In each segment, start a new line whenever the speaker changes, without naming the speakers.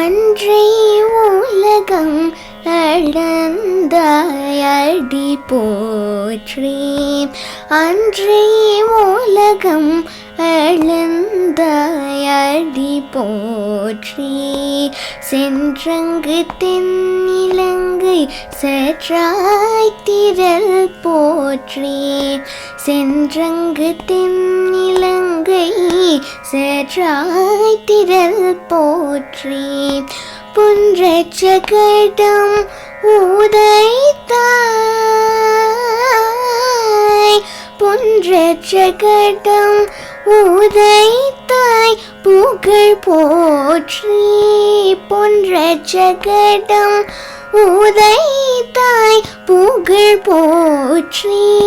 அன்றே உலகம் அளந்தாயடி போற்றி. அன்றே உலகம் அளந்தாயடி போற்றி. சென்றங்கு தென்னிலங்க செற்றாய் திரள் போற்றி சென்றங்கு தென்னிலங்கை செற்றாய் திரள் போற்றி புன்றச்சகடம் உதைத்தாய். புன்றச்சகடம் உதைத்தாய். புகழ் போற்றி. புன்றச்சகடம் உதைத்தாய் புகழ் போற்றி.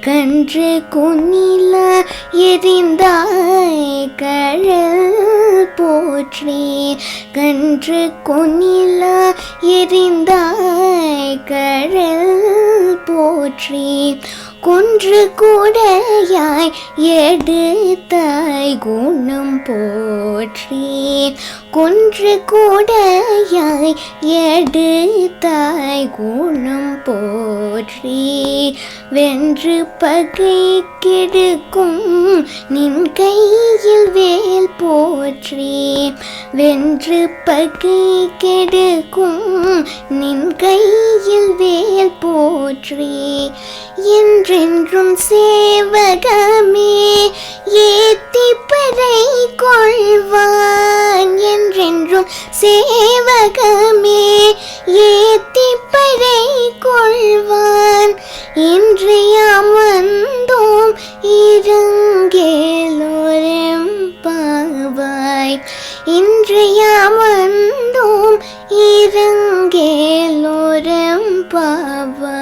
கன்று குனில எரிந்தாய் கழல் போற்றி. கன்று குனில எரிந்தாய் கழல் போற்றி. குன்று கூடையாய் எடுத்தாய் குணம் போற்றி குன்று கூடையாய் எடுத்தாய் குணம் போற்றி வென்று பகை கெடுக்கும் நின் கையில் வேல் போற்றி வென்று பகை கெடுக்கும் நின் கையில் வேல் போ போற்றி. என்றென்றும் சேவகமே ஏத்தி பறை கொள்வான். என்றென்றும் சேவகமே ஏத்தி பறை கொள்வான். இன்றையாம் அமர்ந்தோம் இருங்கேலோரம் பாவாய். இன்று அமர்ந்தோம் இருங்கேலோரம் பாவாய்.